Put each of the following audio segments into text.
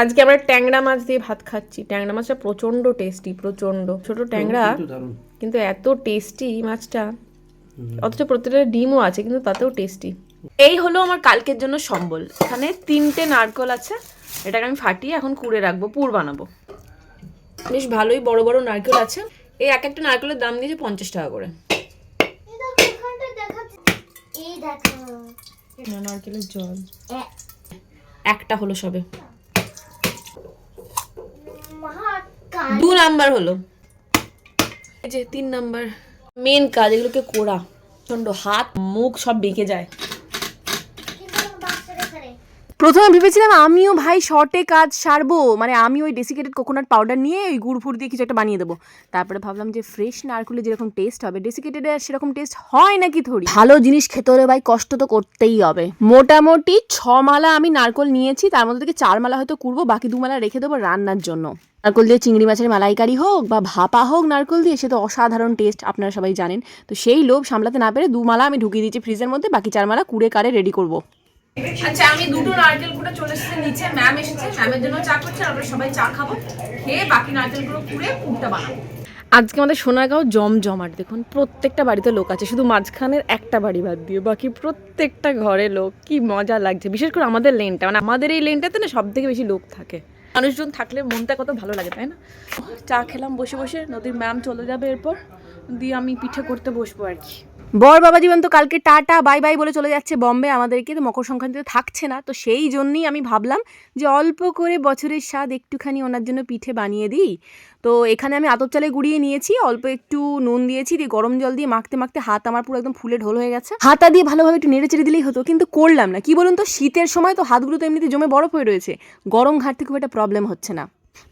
আজকে আমরা ট্যাংরা মাছ দিয়ে ভাত খাচ্ছি। ট্যাংরা মাছটা প্রচণ্ড টেস্টি প্রচণ্ড ছোট ট্যাংরা কিন্তু এত টেস্টি মাছটা। অথচ প্রত্যেকটা ডিমও আছে কিন্তু তাতেও টেস্টি এই হলো আমার কালকের জন্য সম্বল। এখানে তিনটে নারকল আছে এটাকে আমি ফাটিয়ে এখন কুড়ে রাখব পুর বানাবো। বেশ ভালোই বড় বড় নারকেল আছে। এই এক একটা নারকেলের দাম দিয়েছে পঞ্চাশ টাকা করে। এই দেখো এখানটা দেখাচ্ছে এই দেখো। নারকেলের জল। একটা হলো সবে মহা কাল দু নাম্বার হলো। এই যে তিন নাম্বার। মেন কাজ এগুলোকে কোড়া প্রচণ্ড হাত মুখ সব বেঁকে যায়। প্রথমে ভেবেছিলাম আমিও ভাই শর্টে কাজ সারবো। মানে আমি ওই ডেসিকেটেড কোকোনাট পাউডার নিয়ে ওই গুড় ফুড় দিয়ে কিছু একটা বানিয়ে দেবো। তারপরে ভাবলাম যে ফ্রেশ নারকুলে যেরকম টেস্ট হবে ডেসিকেটেডে আর সেরকম টেস্ট হয় নাকি থোড়ি? ভালো জিনিস খেতে হলে ভাই কষ্ট তো করতেই হবে। মোটামুটি ছ মালা আমি নারকল নিয়েছি তার মধ্যে থেকে চার মালা হয়তো করব বাকি দু মালা রেখে দেবো রান্নার জন্য। নারকল দিয়ে চিংড়ি মাছের মালাইকারি হোক বা ভাপা হোক নারকল দিয়ে সে তো অসাধারণ টেস্ট আপনারা সবাই জানেন। তো সেই লোভ সামলাতে না পেরে দু মালা আমি ঢুকিয়ে দিয়েছি ফ্রিজের মধ্যে বাকি চার মালা কুড়ে কারে রেডি করব। আচ্ছা আমি দুটো নারকেল কুড়ে চলে এসেছে নিচে ম্যাম এসেছে। ম্যামের জন্য চা করছে আমরা সবাই চা খাব। খেয়ে বাকি নারকেলগুলো কুড়ে পুরটা বানাবো। আজকে আমাদের সোনারগাঁও জমজমাট দেখুন প্রত্যেকটা বাড়িতে লোক আছে শুধু মাঝখানের একটা বাড়ি বাদ দিয়ে বাকি প্রত্যেকটা ঘরে লোক কি মজা লাগছে। বিশেষ করে আমাদের লেনটা মানে আমাদের এই লেনটাতে না সব থেকে বেশি লোক থাকে। মানুষজন থাকলে মনটা কত ভালো লাগে, তাই না? চা খেলাম, বসে বসে, নদীর ম্যাম চলে যাবে এরপর। দিয়ে আমি পিঠে করতে বসবো আর কি। বর বাবা জীবন তো কালকে টাটা, বাই বাই বলে চলে যাচ্ছে বম্বে। আমাদেরকে তো মকর সংক্রান্তিতে থাকছে না। তো সেই জন্যই আমি ভাবলাম যে অল্প করে বছরের স্বাদ একটুখানি ওনার জন্য পিঠে বানিয়ে দিই। তো এখানে আমি আতপ চালে গুঁড়িয়ে নিয়েছি, অল্প একটু নুন দিয়েছি, দিয়ে গরম জল দিয়ে মাখতে মাখতে হাত আমার পুরো একদম ফুলে ঢোল হয়ে গেছে। হাতা দিয়ে ভালোভাবে একটু নেড়ে চেড়ে দিলেই হতো, কিন্তু করলাম না। কি বলুন তো, শীতের সময় তো হাতগুলো তো এমনিতে জমে বরফ হয়ে রয়েছে। গরম ঘাটতে খুব একটা প্রবলেম হচ্ছে না।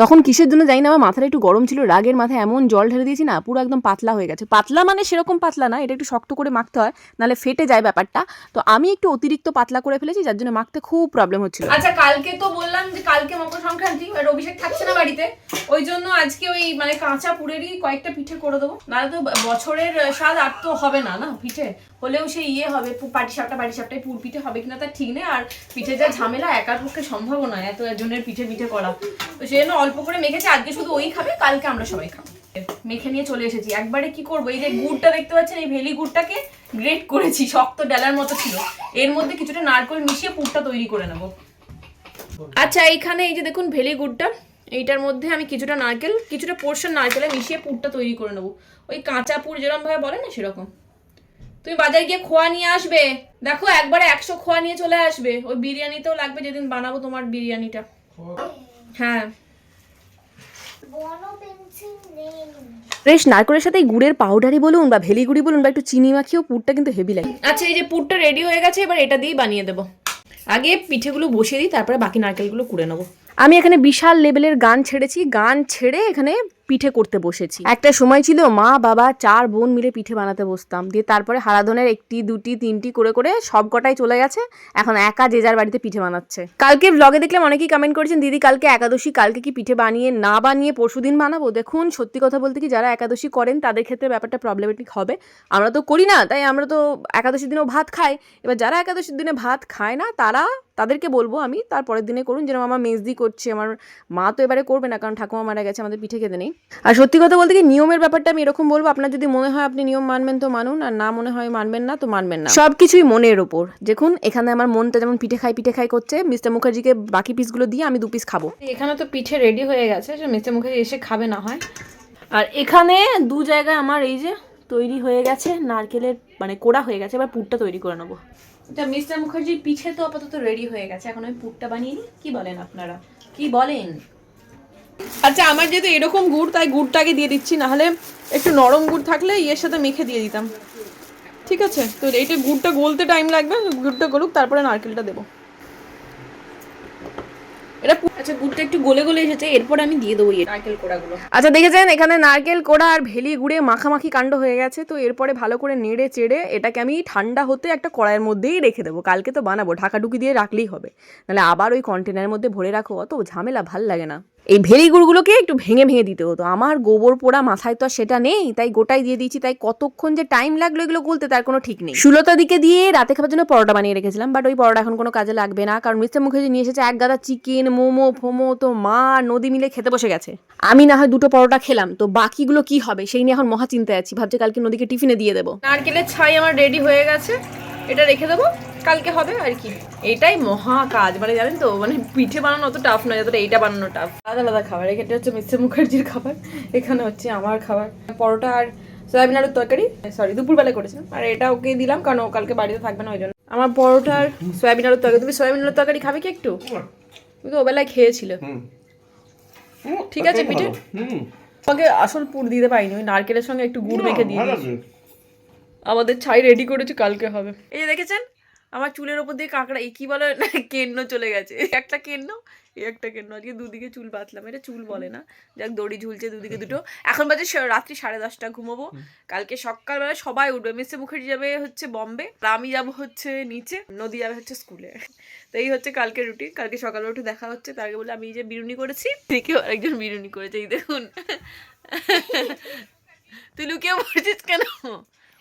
তখন কিসের জন্য জানি না, আমার মাথাটা একটু গরম ছিল, রাগের মাথায় এমন জল ঢেলে দিয়েছি না, পুরো একদম পাতলা হয়ে গেছে। পাতলা মানে সেরকম পাতলা না, এটা একটু শক্ত করে মাখতে হয়, নাহলে ফেটে যায় ব্যাপারটা। তো আমি একটু অতিরিক্ত পাতলা করে ফেলেছি, যার জন্য মাখতে খুব প্রবলেম হচ্ছিল। আচ্ছা কালকে তো বললাম যে কালকে মকর সংক্রান্তি আর অভিষেক থাকছে না বাড়িতে। ওই জন্য আজকে ওই মানে কাঁচা পুরেরই কয়েকটা পিঠে করে দেবো। নাহলে তো বছরের স্বাদ আর তো হবে না না, পিঠে? হলেও সেই ইয়ে হবে পাটি সাপটা পাটি সাপটাই পুর পিঠে হবে কিনা তার ঠিক নেই, আর পিঠে যা ঝামেলা একার পক্ষে সম্ভব নয়, এত একজনের পিঠে পিঠে করা। তো সেই জন্য অল্প করে মেখেছে আজকে শুধু ওই খাবে কালকে আমরা সবাই খাব। মেখে নিয়ে চলে এসেছি। একবারে কি করব? এই যে গুড়টা দেখতে পাচ্ছেন এই ভেলি গুড়টাকে গ্রেট করেছি শক্ত ডালার মতো ছিল। এর মধ্যে কিছুটা নারকল মিশিয়ে পুরটা তৈরি করে নেব। আচ্ছা এইখানে এই যে দেখুন ভেলি গুড়টা এইটার মধ্যে আমি কিছুটা নারকেল কিছুটা পোর্শন নারকেলে মিশিয়ে পুরটা তৈরি করে নেব। ওই কাঁচা পুর যেরকম ভাবে বলে না সেরকম। তুমি বাজারে গিয়ে খোয়া নিয়ে আসবে। দেখো একবারে একশো খোয়া নিয়ে চলে আসবে। ওই বিরিয়ানিতেও লাগবে যেদিন বানাবো তোমার বিরিয়ানিটা। হ্যাঁ। ফ্রেশ নারকলের সাথে গুড়ের পাউডারই বলুন বা ভেলিগুড়ি বলুন বা একটু চিনি মাখিয়েও পুরটা কিন্তু হেভি লাগে। আচ্ছা এই যে পুরটা রেডি হয়ে গেছে, এবার এটা দিয়েই বানিয়ে দেবো। আগে পিঠেগুলো বসিয়ে দিই, তারপরে বাকি নারকেলগুলো কুড়ে নেব। আমি এখানে বিশাল লেভেলের গান ছেড়েছি। গান ছেড়ে এখানে পিঠে করতে বসেছি। একটা সময় ছিল মা, বাবা চার বোন মিলে পিঠে বানাতে বসতাম। দিয়ে তারপরে হারাধনের একটি, দুটি, তিনটি করে করে সব কটাই চলে গেছে। এখন একা যে যার বাড়িতে পিঠে বানাচ্ছে। কালকে ব্লগে দেখলাম অনেকেই কমেন্ট করেছেন, দিদি, কালকে একাদশী, কালকে কি পিঠে বানিয়ে না বানিয়ে পরশুদিন বানাবো? দেখুন, সত্যি কথা বলতে কি যারা একাদশী করেন, তাদের ক্ষেত্রে ব্যাপারটা প্রবলেমেটিক হবে। আমরা তো করি না, তাই আমরা তো একাদশীর দিনেও ভাত খাই। এবার যারা একাদশীর দিনে ভাত খায় না, তারা তাদেরকে বলব আমি তার পরের দিনে করুন। যেরকম আমার মেজদি করছে, আমার মা তো এবারে করবে না, কারণ ঠাকুমা মারা গেছে, আমাদের পিঠে খেতে নেই। আর সত্যি কথা বলতে কি, নিয়মের ব্যাপারটা আমি এরকম বলব, আপনার যদি মনে হয় আপনি নিয়ম মানবেন তো মানুন, আর না মনে হয় মানবেন না তো মানবেন না। সব কিছুই মনের ওপর। দেখুন, এখানে আমার মনটা যেমন পিঠে খাই পিঠে খাই করছে, মিস্টার মুখার্জিকে বাকি পিসগুলো দিয়ে আমি দু পিস খাব। এখানে তো পিঠে রেডি হয়ে গেছে মিস্টার মুখার্জি এসে খাবে না হয়। আর এখানে দু জায়গায় আমার এই যে তৈরি হয়ে গেছে, নারকেলের মানে কোড়া হয়ে গেছে, এবার পুরটা তৈরি করে নেব। এটা মিস্টার মুখার্জির পিঠে তো আপাতত রেডি হয়ে গেছে। এখন আমি পুরটা বানিয়ে নিই। কি বলেন আপনারা? কি বলেন? আচ্ছা আমার যেহেতু এরকম গুড়, তাই গুড়টাকে দিয়ে দিচ্ছি। নাহলে একটু নরম গুড় থাকলে ইয়ের সাথে মেখে দিয়ে দিতাম। ঠিক আছে? তো এইটা গুড়টা গলতে টাইম লাগবে। গুড়টা গলুক, তারপরে নারকেলটা দেবো। এটা আচ্ছা গুড়টা একটু গলে গলে এসেছে এরপর আমি দিয়ে দেবো নারকেল কোড়াগুলো। আচ্ছা দেখেছেন? এখানে নারকেল কোড়া আর ভেলি গুড়ে মাখামাখি কাণ্ড হয়ে গেছে তো এরপরে ভালো করে নেড়ে চেড়ে এটাকে আমি ঠান্ডা হতে একটা কড়াইয়ের মধ্যেই রেখে দেবো। কালকে তো বানাবো ঢাকাঢুকি দিয়ে রাখলেই হবে। নাহলে আবার ওই কন্টেনারের মধ্যে ভরে রাখো অত ঝামেলা ভালো লাগে না। এই ভেরি গুড়গুলোকে একটু ভেঙে ভেঙে দিতে হতো। আমার গোবর পোড়া মাথায় তো সেটা নেই, তাই গোটাই দিয়ে দিয়েছি, তাই কতক্ষণ যে টাইম লাগল এগুলো গলতে তার কোনো ঠিক নেই। সুলতা দিকে দিয়ে রাতে খাবার জন্য পরোটা বানিয়ে রেখেছিলাম বাট ওই পরোটা এখন কোনো কাজে লাগবে না, কারণ মিস্টার মুখার্জি নিয়ে এসেছে এক গাদা চিকেন মোমো, ফোমো, তো মা নদী মিলে খেতে বসে গেছে। আমি না হয় দুটো পরোটা খেলাম, তো বাকিগুলো কি হবে সেই নিয়ে এখন মহা চিন্তায় আছি, ভাবছি কালকে নদীকে টিফিনে দিয়ে দেবো। নারকেলের ছাই আমার রেডি হয়ে গেছে, এটা রেখে দেবো। কালকে হবে আর কি? এটাই মহা কাজ মানে জানেন তো মানে পিঠে বানানো অত টাফ নয় যতটা এইটা বানানো টাফ আলাদা আলাদা খাবার এখানে হচ্ছে মিস্টার মুখার্জির খাবার এখানে হচ্ছে আমার খাবার। পরোটা আর সয়াবিন আলুর তরকারি সরি দুপুরবেলা করেছিলাম আর এটা ওকে দিলাম কারণ ও কালকে বাড়িতে থাকবে না ওই জন্য। আমার পরোটা আর সয়াবিন আলুর তরকারি তুমি সয়াবিন আলুর তরকারি খাবে কি একটু? তুমি তো ওবেলায় খেয়েছিলে। ঠিক আছে পিঠে? তোমাকে আসল পুর দিতে পারিনি ওই নারকেলের সঙ্গে একটু গুড় মেখে দিয়ে দিয়েছি। আমাদের ছাই রেডি করেছি কালকে হবে। এই দেখেছেন? আমার চুলের ওপর দিয়ে কাঁকড়া এই কি বলে না কেন্ন চলে গেছে। একটা কেন্ন এই একটা কেন্ন। আজকে দুদিকে চুল বাঁধলাম এটা চুল বলে না। যাক দড়ি ঝুলছে দুদিকে দুটো। এখন বাজে রাত্রি সাড়ে দশটা ঘুমোবো। কালকে সকালবেলা সবাই উঠবে। মিস্টার মুখার্জি যাবে হচ্ছে বম্বে আমি যাব হচ্ছে নিচে নদী যাবে হচ্ছে স্কুলে। তো এই হচ্ছে কালকে রুটিন। কালকে সকালে উঠে দেখা হচ্ছে। তার আগে বলে আমি এই যে বিরুনি করেছি দেখেও আরেকজন বিরুনি করেছে এই দেখুন। তুই লুকিয়ে পড়ছিস কেন?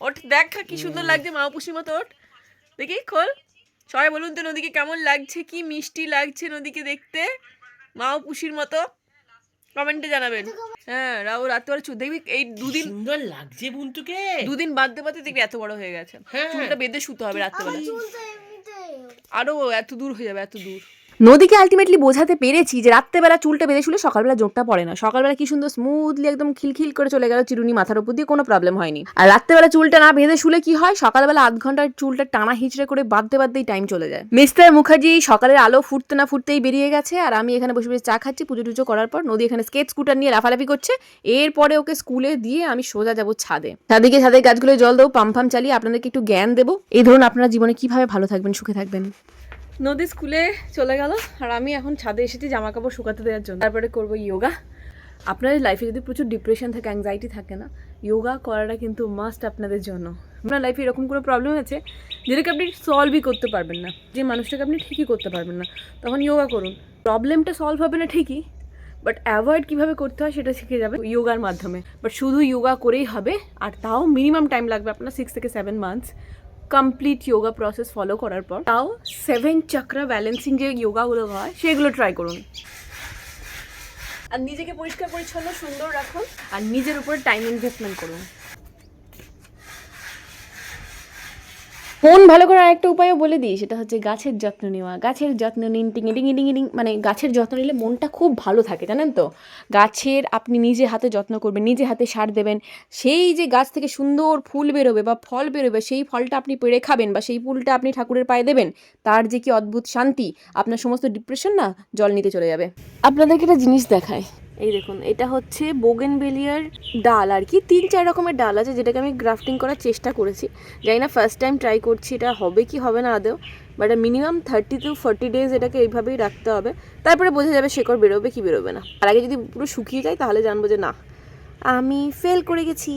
ওঠ দেখ কি সুন্দর লাগছে মা পুষির মতো ওঠ। দেখি খোল। সবাই বলুন তো নদীকে কেমন লাগছে কি মিষ্টি লাগছে নদীকে দেখতে? মাও পুষির মতো। কমেন্টে জানাবেন। হ্যাঁ রাও রাত্রে চুল দেখবি এই দুদিন সুন্দর লাগছে বন্ধুকে দুদিন বাদ দেবাতে দেখবি এত বড় হয়ে গেছে। হ্যাঁ। চুলটা বেঁধে শুতে হবে রাত্রেবেলা। আরও এত দূর হয়ে যাবে এত দূর। নদীকে আলটিমেটলি বোঝাতে পেরেছি যে রাত্রেবেলা চুলটা বেঁধে শুলে সকালবেলা জোরটা পড়ে না। সকালবেলা কি সুন্দর স্মুথলি একদম খিলখিল করে চলে গেল চিরুনি মাথার উপর দিয়ে, কোনো প্রবলেম হয়নি। আর রাত্রেবেলা চুলটা না বেঁধে শুলে কি হয়? সকালবেলা আধ ঘণ্টার চুলটা টানা হিচড়ে করে বাঁধতে বাঁধতেই টাইম চলে যায়। মিস্টার মুখার্জি সকালের আলো ফুটতে না ফুটতেই বেরিয়ে গেছে আর আমি এখানে বসে বসে চা খাচ্ছি, পুজো টুজো করার পর নদী এখানে স্কেট স্কুটার নিয়ে লাফালাফি করছে। এরপরে ওকে স্কুলে দিয়ে আমি সোজা যাব ছাদে। ছাদে ছাদের গাছগুলো জল দেবো পাম্প ফাম্প চালিয়ে আপনাদেরকে একটু জ্ঞান দেবো। এই ধরুন আপনারা জীবনে কীভাবে ভালো থাকবেন, সুখে থাকবেন। নদী স্কুলে চলে গেল আর আমি এখন ছাদে এসেছি জামা কাপড় শুকাতে দেওয়ার জন্য। তারপরে করব ইয়োগা আপনাদের লাইফে যদি প্রচুর ডিপ্রেশন থাকে অ্যাংজাইটি থাকে না ইয়োগা করাটা কিন্তু মাস্ট আপনাদের জন্য। আপনার লাইফে এরকম কোনো প্রবলেম আছে? যেটাকে আপনি সলভই করতে পারবেন না। যে মানুষটাকে আপনি ঠিকই করতে পারবেন না। তখন ইয়োগা করুন। প্রবলেমটা সলভ হবে না ঠিকই বাট অ্যাভয়েড কীভাবে করতে হয় সেটা শিখে যাবে ইয়োগার মাধ্যমে। বাট শুধু ইয়োগা করেই হবে, আর তাও মিনিমাম টাইম লাগবে আপনার সিক্স থেকে seven months complete yoga process follow করার পর, তাও সেভেন চক্রা ব্যালেন্সিং যে ইয়োগাগুলো হয়, সেগুলো ট্রাই করুন। আর নিজেকে পরিষ্কার, পরিচ্ছন্ন, সুন্দর রাখুন। আর নিজের উপর টাইম ইনভেস্টমেন্ট করুন। মন ভালো করার একটা উপায়ও বলে দিই, সেটা হচ্ছে গাছের যত্ন নেওয়া। গাছের যত্ন নিন টিঙে ডিঙি ডিঙি ডিং মানে গাছের যত্ন নিলে মনটা খুব ভালো থাকে, জানেন তো? গাছের আপনি নিজে হাতে যত্ন করবেন, নিজে হাতে সার দেবেন, সেই যে গাছ থেকে সুন্দর ফুল বেরোবে বা ফল বেরোবে, সেই ফলটা আপনি পেড়ে খাবেন বা সেই ফুলটা আপনি ঠাকুরের পায়ে দেবেন, তার যে কি অদ্ভুত শান্তি, আপনার সমস্ত ডিপ্রেশন না জল নিতে চলে যাবে। আপনাদেরকে একটা জিনিস দেখায় এই দেখুন, এটা হচ্ছে বোগেনবেলিয়ার ডাল আর কি। তিন, চার রকমের ডাল আছে যেটাকে আমি গ্রাফটিং করার চেষ্টা করেছি। জানি না ফার্স্ট টাইম ট্রাই করছি এটা হবে কি হবে না আদেও but minimum thirty to forty days এটাকে এইভাবেই রাখতে হবে। তারপরে বোঝা যাবে শেকড় বেরোবে কি বেরোবে না। আর আগে যদি পুরো শুকিয়ে যায় তাহলে জানব যে না, আমি ফেল করে গেছি।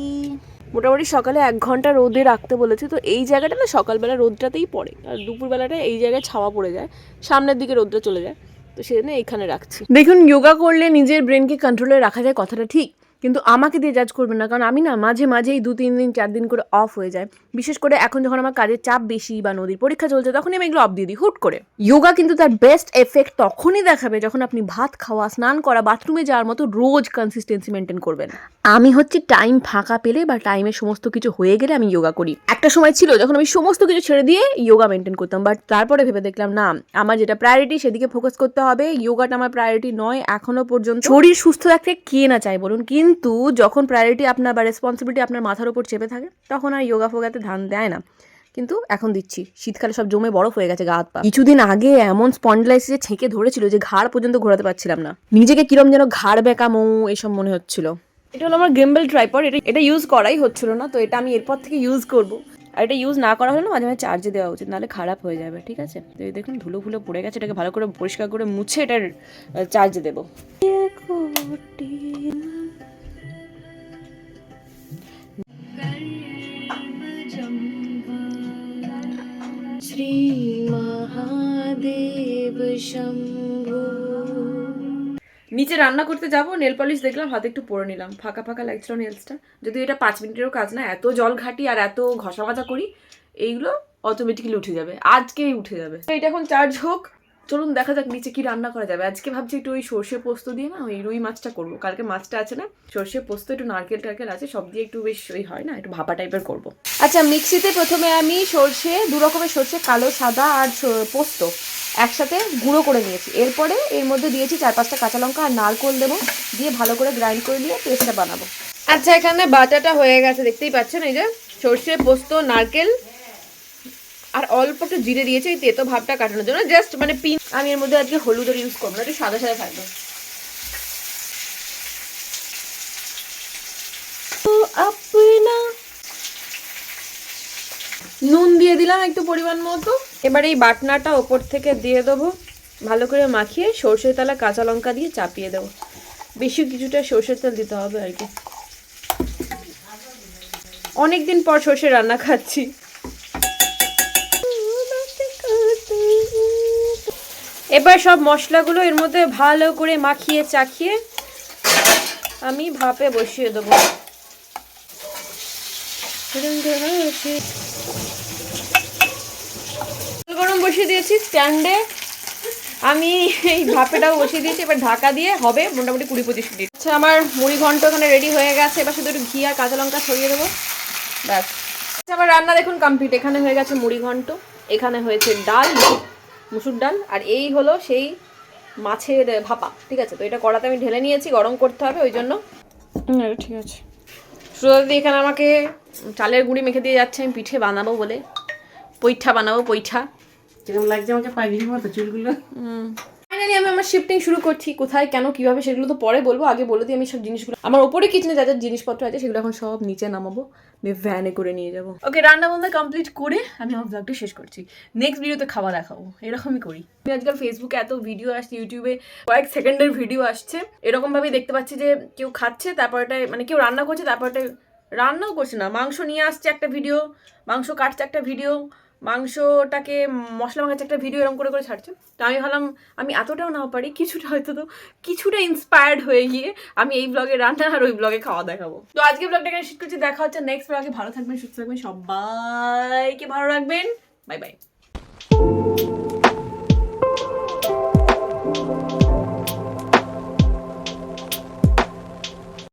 মোটামুটি সকালে এক ঘণ্টা রোদে রাখতে বলেছে, তো এই জায়গাটা না সকালবেলা রোদটাতেই পড়ে। আর দুপুরবেলাটা এই জায়গায় ছাওয়া পড়ে যায়, সামনের দিকে রোদটা চলে যায়। তো সেজন্য এইখানে রাখছি। দেখুন যোগা করলে নিজের ব্রেনকে কন্ট্রোলে রাখা যায় কথাটা ঠিক। কিন্তু আমাকে দিয়ে জাজ করবেন না। কারণ আমি না মাঝে মাঝেই দু, তিন দিন, চার দিন করে অফ হয়ে যায়। বিশেষ করে এখন যখন আমার কাজের চাপ বেশি বা নদীর পরীক্ষা চলছে, তখনই আমি এগুলো অফ দিয়ে দিই, হুট করে। যোগা কিন্তু তার বেস্ট এফেক্ট তখনই দেখাবে যখন আপনি ভাত খাওয়া, স্নান করা বাথরুমে যাওয়ার মতো রোজ কনসিস্টেন্সি মেনটেন করবেন। আমি হচ্ছে টাইম ফাঁকা পেলে বা টাইমে সমস্ত কিছু হয়ে গেলে আমি যোগা করি। একটা সময় ছিল যখন আমি সমস্ত কিছু ছেড়ে দিয়ে যোগা মেনটেন করতাম বাট তারপরে ভেবে দেখলাম, না, আমার যেটা প্রায়োরিটি সেদিকে ফোকাস করতে হবে। যোগাটা আমার প্রায়োরিটি নয়, এখনও পর্যন্ত। শরীর সুস্থ রাখতে কে না চায় বলুন? কিন্তু যখন প্রায়োরিটি আপনার বা রেসপন্সিবিলিটি আপনার মাথার উপর চেপে থাকে তখন আর যোগা ফোগাতে ধান দেয় না। কিন্তু এখন দিচ্ছি। শীতকালে সব জমে বরফ হয়ে গেছে গা হাত পা। কিছুদিন আগে এমন স্পন্ডলাইসিসে ছেঁকে ধরেছিল যে ঘাড় পর্যন্ত ঘোরাতে পারছিলাম না। নিজেকে কিরম যেন ঘাড় বেঁকা মৌ এসব মনে হচ্ছিল। এটা হলো আমার গেম্বেল ট্রাইপড এটা এটা ইউজ করাই হচ্ছিল না তো এটা আমি এরপর থেকে ইউজ করব। আর এটা ইউজ না করা হলে না মাঝে মাঝে চার্জে দেওয়া উচিত নাহলে খারাপ হয়ে যাবে ঠিক আছে? তো এই দেখুন ধুলো ফুলো পড়ে গেছে এটাকে ভালো করে পরিষ্কার করে মুছে এটার চার্জে দেবো। শ্রী মহাদেব শম্ভু নিচে রান্না করতে যাব নেল পলিশ দেখলাম, হাতে একটু পরে নিলাম। ফাঁকা ফাঁকা লাগছিল নেলসটা যদি এটা পাঁচ মিনিটেরও কাজ না, এত জল ঘাটি আর এত ঘষা মাজা করি, এইগুলো অটোমেটিক্যালি উঠে যাবে, আজকেই উঠে যাবে। এটা এখন চার্জ হোক চলুন দেখা যাক নিচে কি রান্না করা যাবে। আজকে ভাবছি একটু ওই সর্ষে পোস্ত দিয়ে না ওই রুই মাছটা করব। কালকে মাছটা আছে না সর্ষে পোস্ত একটু নারকেল টারকেল আছে সব দিয়ে একটু বেশ ওই হয় না একটু ভাপা টাইপের করব। আচ্ছা মিক্সিতে প্রথমে আমি সর্ষে দু রকমের সর্ষে কালো সাদা আর পোস্ত একসাথে গুঁড়ো করে নিয়েছি। এরপরে এর মধ্যে দিয়েছি চার পাঁচটা কাঁচা লঙ্কা আর নারকোল দেবো দিয়ে ভালো করে গ্রাইন্ড করে নিয়ে পেস্টটা বানাবো। আচ্ছা এখানে বাটাটা হয়ে গেছে দেখতেই পাচ্ছেন এই যে সর্ষে পোস্ত নারকেল আর অল্প একটু জিরে দিয়েছি, এই তেতো ভাবটা কাটানোর জন্য। জাস্ট মানে পিন আমি এর মধ্যে আজকে হলুদের ইউজ করব না, একটু সাদা সাদা থাকবে। আপনা নুন দিয়ে দিলাম একটু পরিমাণ মতো। এবার এই বাটনাটা ওপর থেকে দিয়ে দেবো। ভালো করে মাখিয়ে সর্ষের তেলা কাঁচা লঙ্কা দিয়ে চাপিয়ে দেবো। বেশি কিছুটা সর্ষের তেল দিতে হবে আর কি। অনেকদিন পর সর্ষে রান্না খাচ্ছি। এবার সব মশলাগুলো এর মধ্যে ভালো করে মাখিয়ে চাখিয়ে আমি ভাপে বসিয়ে দেবো। গরম বসিয়ে দিয়েছি স্ট্যান্ডে আমি এই ভাপেটাও বসিয়ে দিয়েছি, এবার ঢাকা দিয়ে হবে মোটামুটি কুড়ি পঁচিশ মিনিট। আচ্ছা আমার মুড়ি ঘন্ট ওখানে রেডি হয়ে গেছে, এবার শুধু একটু ঘি আর কাঁচা লঙ্কা ছড়িয়ে দেবো। ব্যাস। আচ্ছা আমার রান্না দেখুন কমপ্লিট এখানে হয়ে গেছে মুড়ি ঘন্ট, এখানে হয়েছে ডাল মুসুর ডাল আর এই হলো সেই মাছের ভাপা ঠিক আছে? তো এটা কড়াতে আমি ঢেলে নিয়েছি গরম করতে হবে ওই জন্য। ঠিক আছে। সুরদি এখানে আমাকে চালের গুঁড়ি মেখে দিয়ে যাচ্ছে আমি পিঠে বানাবো বলে। পৈঠা বানাবো পৈঠা। কীরকম লাগছে আমাকে পাইবির মতো চুলগুলো? ফাইনালি আমি আমার শিফটিং শুরু করছি। কোথায়, কেন, কীভাবে, সেগুলো তো পরে বলব। আগে বলে দিই আমি সব জিনিসগুলো। আমার উপরে কিচেনে যা যা জিনিসপত্র আছে, সেগুলো এখন সব নিচে নামাবো। দিয়ে ভ্যানে করে নিয়ে যাব। ওকে রান্না বান্না কমপ্লিট করে আমি আমার ব্লগটা শেষ করছি। নেক্সট ভিডিওতে খাওয়া দেখাবো। এরকমই করি। আমি আজকাল ফেসবুকে এত ভিডিও আসছে ইউটিউবে কয়েক সেকেন্ডের ভিডিও আসছে। এরকমভাবেই দেখতে পাচ্ছি যে কেউ খাচ্ছে তারপরটা মানে কেউ রান্না করছে তারপরটা রান্নাও করছে না। মাংস নিয়ে আসছে একটা ভিডিও মাংস কাটছে একটা ভিডিও মাংসটাকে মশলা মাখাচ্ছে একটা ভিডিও এরকম করে করে ছাড়ছো। তো আমি ভাবলাম, আমি এতটাও না পারি, কিছুটা হয়তো তো কিছুটা ইন্সপায়ার্ড হয়ে গিয়ে আমি এই ব্লগে রান্না আর ওই ব্লগে খাওয়া দেখাবো। তো আজকে ব্লগটাকে শিট করছি, দেখা হচ্ছে নেক্সট ব্লগে ভালো থাকবেন, সুস্থ থাকবেন, সবাইকে ভালো রাখবেন। Bye bye